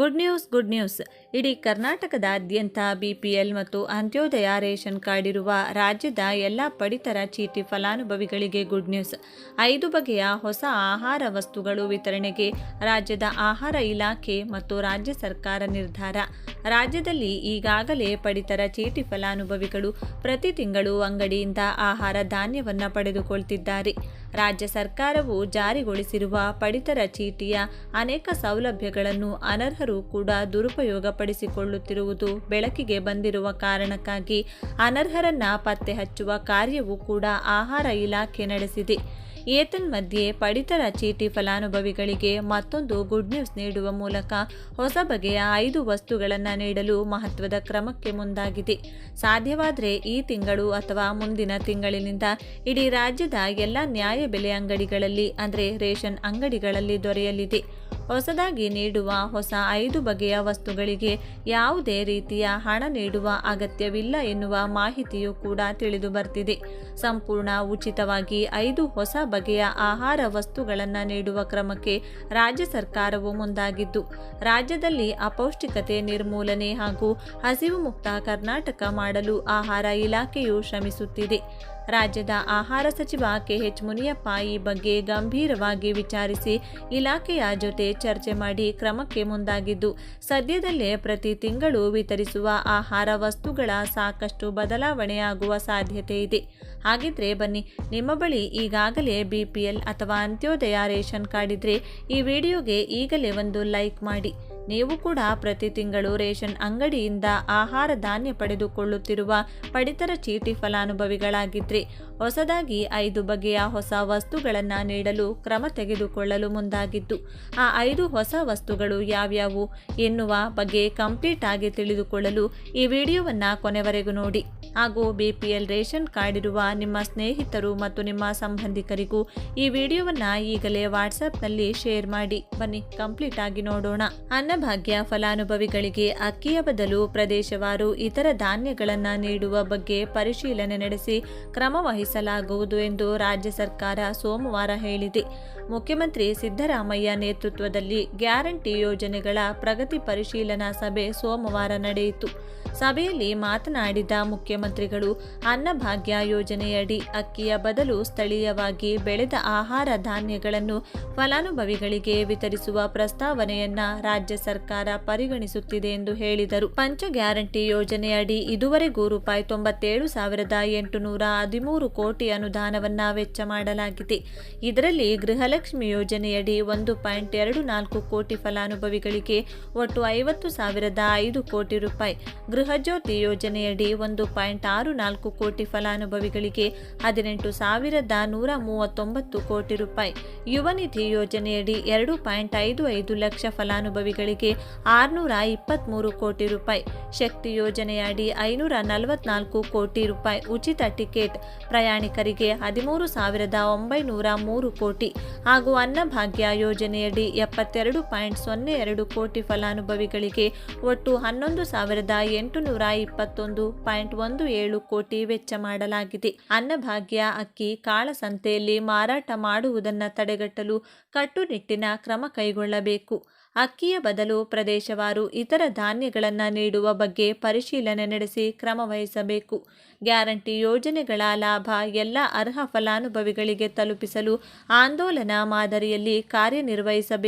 Good news good news. ಇಡೀ ಕರ್ನಾಟಕದಾದ್ಯಂತ BPL ಮತ್ತು ಅಂತ್ಯೋದಯ ರೇಷನ್ ಕಾರ್ಡ್ ಇರುವ ರಾಜ್ಯದ ಎಲ್ಲ ಪಡಿತರ ಚೀಟಿ ಫಲಾನುಭವಿಗಳಿಗೆ ಗುಡ್ ನ್ಯೂಸ್. ಐದು ಬಗೆಯ ಹೊಸ ಆಹಾರ ವಸ್ತುಗಳು ವಿತರಣೆಗೆ ರಾಜ್ಯದ ಆಹಾರ ಇಲಾಖೆ ಮತ್ತು ರಾಜ್ಯ ಸರ್ಕಾರ ನಿರ್ಧಾರ. ರಾಜ್ಯದಲ್ಲಿ ಈಗಾಗಲೇ ಪಡಿತರ ಚೀಟಿ ಫಲಾನುಭವಿಗಳು ಪ್ರತಿ ತಿಂಗಳು ಅಂಗಡಿಯಿಂದ ಆಹಾರ ಧಾನ್ಯವನ್ನು ಪಡೆದುಕೊಳ್ತಿದ್ದಾರೆ. ರಾಜ್ಯ ಸರ್ಕಾರವು ಜಾರಿಗೊಳಿಸಿರುವ ಪಡಿತರ ಚೀಟಿಯ ಅನೇಕ ಸೌಲಭ್ಯಗಳನ್ನು ಅನರ್ಹರು ಕೂಡ ದುರುಪಯೋಗಪಡಿಸಿಕೊಳ್ಳುತ್ತಿರುವುದು ಬೆಳಕಿಗೆ ಬಂದಿರುವ ಕಾರಣಕ್ಕಾಗಿ ಅನರ್ಹರನ್ನ ಪತ್ತೆ ಹಚ್ಚುವ ಕಾರ್ಯವೂ ಕೂಡ ಆಹಾರ ಇಲಾಖೆ ನಡೆಸಿದೆ. ಏತನ್ಮಧ್ಯೆ ಪಡಿತರ ಚೀಟಿ ಫಲಾನುಭವಿಗಳಿಗೆ ಮತ್ತೊಂದು ಗುಡ್ ನ್ಯೂಸ್ ನೀಡುವ ಮೂಲಕ ಹೊಸ ಬಗೆಯ ಐದು ವಸ್ತುಗಳನ್ನು ನೀಡಲು ಮಹತ್ವದ ಕ್ರಮಕ್ಕೆ ಮುಂದಾಗಿದೆ. ಸಾಧ್ಯವಾದರೆ ಈ ತಿಂಗಳು ಅಥವಾ ಮುಂದಿನ ತಿಂಗಳಿನಿಂದ ಇಡೀ ರಾಜ್ಯದ ಎಲ್ಲ ನ್ಯಾಯಬೆಲೆ ಅಂಗಡಿಗಳಲ್ಲಿ, ಅಂದರೆ ರೇಷನ್ ಅಂಗಡಿಗಳಲ್ಲಿ ದೊರೆಯಲಿದೆ. ಹೊಸದಾಗಿ ನೀಡುವ ಹೊಸ ಐದು ಬಗೆಯ ವಸ್ತುಗಳಿಗೆ ಯಾವುದೇ ರೀತಿಯ ಹಣ ನೀಡುವ ಅಗತ್ಯವಿಲ್ಲ ಎನ್ನುವ ಮಾಹಿತಿಯೂ ಕೂಡ ತಿಳಿದು ಬರ್ತಿದೆ. ಸಂಪೂರ್ಣ ಉಚಿತವಾಗಿ ಐದು ಹೊಸ ಬಗೆಯ ಆಹಾರ ವಸ್ತುಗಳನ್ನು ನೀಡುವ ಕ್ರಮಕ್ಕೆ ರಾಜ್ಯ ಸರ್ಕಾರವು ಮುಂದಾಗಿದ್ದು, ರಾಜ್ಯದಲ್ಲಿ ಅಪೌಷ್ಟಿಕತೆ ನಿರ್ಮೂಲನೆ ಹಾಗೂ ಹಸಿವು ಮುಕ್ತ ಕರ್ನಾಟಕ ಮಾಡಲು ಆಹಾರ ಇಲಾಖೆಯು ಶ್ರಮಿಸುತ್ತಿದೆ. ರಾಜ್ಯದ ಆಹಾರ ಸಚಿವ ಕೆಎಚ್ ಮುನಿಯಪ್ಪ ಈ ಬಗ್ಗೆ ಗಂಭೀರವಾಗಿ ವಿಚಾರಿಸಿ ಇಲಾಖೆಯ ಜೊತೆ ಚರ್ಚೆ ಮಾಡಿ ಕ್ರಮಕ್ಕೆ ಮುಂದಾಗಿದ್ದು, ಸದ್ಯದಲ್ಲೇ ಪ್ರತಿ ತಿಂಗಳು ವಿತರಿಸುವ ಆಹಾರ ವಸ್ತುಗಳ ಸಾಕಷ್ಟು ಬದಲಾವಣೆಯಾಗುವ ಸಾಧ್ಯತೆ ಇದೆ. ಹಾಗಿದ್ರೆ ಬನ್ನಿ, ನಿಮ್ಮ ಬಳಿ ಈಗಾಗಲೇ ಬಿಪಿಎಲ್ ಅಥವಾ ಅಂತ್ಯೋದಯ ರೇಷನ್ ಕಾರ್ಡ್ ಇದ್ರೆ ಈ ವಿಡಿಯೋಗೆ ಈಗಲೇ ಒಂದು ಲೈಕ್ ಮಾಡಿ. ನೀವು ಕೂಡ ಪ್ರತಿ ತಿಂಗಳು ರೇಷನ್ ಅಂಗಡಿಯಿಂದ ಆಹಾರ ಧಾನ್ಯ ಪಡೆದುಕೊಳ್ಳುತ್ತಿರುವ ಪಡಿತರ ಚೀಟಿ ಫಲಾನುಭವಿಗಳಾಗಿದ್ರಿ. ಹೊಸದಾಗಿ ಐದು ಬಗೆಯ ಹೊಸ ವಸ್ತುಗಳನ್ನು ನೀಡಲು ಕ್ರಮ ತೆಗೆದುಕೊಳ್ಳಲು ಮುಂದಾಗಿದ್ದು, ಆ ಐದು ಹೊಸ ವಸ್ತುಗಳು ಯಾವ್ಯಾವು ಎನ್ನುವ ಬಗ್ಗೆ ಕಂಪ್ಲೀಟ್ ಆಗಿ ತಿಳಿದುಕೊಳ್ಳಲು ಈ ವಿಡಿಯೋವನ್ನು ಕೊನೆವರೆಗೂ ನೋಡಿ. ಹಾಗೂ ಬಿಪಿಎಲ್ ರೇಷನ್ ಕಾರ್ಡ್ ಇರುವ ನಿಮ್ಮ ಸ್ನೇಹಿತರು ಮತ್ತು ನಿಮ್ಮ ಸಂಬಂಧಿಕರಿಗೂ ಈ ವಿಡಿಯೋವನ್ನು ಈಗಲೇ ವಾಟ್ಸಪ್ನಲ್ಲಿ ಶೇರ್ ಮಾಡಿ. ಬನ್ನಿ, ಕಂಪ್ಲೀಟ್ ಆಗಿ ನೋಡೋಣ. ಅನ್ನಭಾಗ್ಯ ಫಲಾನುಭವಿಗಳಿಗೆ ಅಕ್ಕಿಯ ಬದಲು ಪ್ರದೇಶವಾರು ಇತರ ಧಾನ್ಯಗಳನ್ನು ನೀಡುವ ಬಗ್ಗೆ ಪರಿಶೀಲನೆ ನಡೆಸಿ ಕ್ರಮ ವಹಿಸಲಾಗುವುದು ಎಂದು ರಾಜ್ಯ ಸರ್ಕಾರ ಸೋಮವಾರ ಹೇಳಿದೆ. ಮುಖ್ಯಮಂತ್ರಿ ಸಿದ್ದರಾಮಯ್ಯ ನೇತೃತ್ವದಲ್ಲಿ ಗ್ಯಾರಂಟಿ ಯೋಜನೆಗಳ ಪ್ರಗತಿ ಪರಿಶೀಲನಾ ಸಭೆ ಸೋಮವಾರ ನಡೆಯಿತು. ಸಭೆಯಲ್ಲಿ ಮಾತನಾಡಿದ ಮುಖ್ಯಮಂತ್ರಿಗಳು, ಅನ್ನಭಾಗ್ಯ ಯೋಜನೆಯಡಿ ಅಕ್ಕಿಯ ಬದಲು ಸ್ಥಳೀಯವಾಗಿ ಬೆಳೆದ ಆಹಾರ ಧಾನ್ಯಗಳನ್ನು ಫಲಾನುಭವಿಗಳಿಗೆ ವಿತರಿಸುವ ಪ್ರಸ್ತಾವನೆಯನ್ನ ರಾಜ್ಯ ಸರ್ಕಾರ ಪರಿಗಣಿಸುತ್ತಿದೆ ಎಂದು ಹೇಳಿದರು. ಪಂಚ ಗ್ಯಾರಂಟಿ ಯೋಜನೆಯಡಿ ಇದುವರೆಗೂ ರೂಪಾಯಿ ತೊಂಬತ್ತೇಳು ಸಾವಿರದ ಎಂಟುನೂರ ಹದಿಮೂರು ಕೋಟಿ ಅನುದಾನವನ್ನ ವೆಚ್ಚ ಮಾಡಲಾಗಿದೆ. ಇದರಲ್ಲಿ ಗೃಹಲಕ್ಷ್ಮಿ ಯೋಜನೆಯಡಿ ಒಂದು ಪಾಯಿಂಟ್ ಎರಡು ನಾಲ್ಕು ಕೋಟಿ ಫಲಾನುಭವಿಗಳಿಗೆ ಒಟ್ಟು ಐವತ್ತು ಸಾವಿರದ ಐದು ಕೋಟಿ ರೂಪಾಯಿ. ಗೃಹಜ್ಯೋತಿ ಯೋಜನೆಯಡಿ ಒಂದು ಪಾಯಿಂಟ್ ಆರು ನಾಲ್ಕು ಕೋಟಿ ಫಲಾನುಭವಿಗಳಿಗೆ ಹದಿನೆಂಟು ಸಾವಿರದ ನೂರ ಮೂವತ್ತೊಂಬತ್ತು ಕೋಟಿ ರೂಪಾಯಿ. ಯುವ ನಿಧಿ ಯೋಜನೆಯಡಿ ಎರಡು ಪಾಯಿಂಟ್ ಐದು ಐದು ಲಕ್ಷ ಫಲಾನುಭವಿಗಳಿಗೆ ಆರುನೂರ ಇಪ್ಪತ್ತ್ಮೂರು ಕೋಟಿ ರೂಪಾಯಿ. ಶಕ್ತಿ ಯೋಜನೆಯಡಿ ಐನೂರ ನಲವತ್ನಾಲ್ಕು ಕೋಟಿ ರೂಪಾಯಿ ಉಚಿತ ಟಿಕೆಟ್ ಪ್ರಯಾಣಿಕರಿಗೆ ಹದಿಮೂರು ಸಾವಿರದ ಒಂಬೈನೂರ ಮೂರು ಕೋಟಿ. ಹಾಗೂ ಅನ್ನಭಾಗ್ಯ ಯೋಜನೆಯಡಿ ಎಪ್ಪತ್ತೆರಡು ಪಾಯಿಂಟ್ ಸೊನ್ನೆ ಎರಡು ಕೋಟಿ ಫಲಾನುಭವಿಗಳಿಗೆ ಒಟ್ಟು ಹನ್ನೊಂದು ಸಾವಿರದ ಎಂಟುನೂರ ಇಪ್ಪತ್ತೊಂದು ಪಾಯಿಂಟ್ ಒಂದು ಏಳು ಕೋಟಿ ವೆಚ್ಚ ಮಾಡಲಾಗಿದೆ. ಅನ್ನಭಾಗ್ಯ ಅಕ್ಕಿ ಕಾಳಸಂತೆಯಲ್ಲಿ ಮಾರಾಟ ಮಾಡುವುದನ್ನು ತಡೆಗಟ್ಟಲು ಕಟ್ಟುನಿಟ್ಟಿನ ಕ್ರಮ ಕೈಗೊಳ್ಳಬೇಕು. ಅಕ್ಕಿಯ ಬದಲು ಪ್ರದೇಶವಾರು ಇತರ ಧಾನ್ಯಗಳನ್ನು ನೀಡುವ ಬಗ್ಗೆ ಪರಿಶೀಲನೆ ನಡೆಸಿ ಕ್ರಮ ವಹಿಸಬೇಕು. ಗ್ಯಾರಂಟಿ ಯೋಜನೆಗಳ ಲಾಭ ಎಲ್ಲ ಅರ್ಹ ಫಲಾನುಭವಿಗಳಿಗೆ ತಲುಪಿಸಲು ಆಂದೋಲನ ಮಾದರಿಯಲ್ಲಿ ಕಾರ್ಯನಿರ್ವಹಿಸಬೇಕು.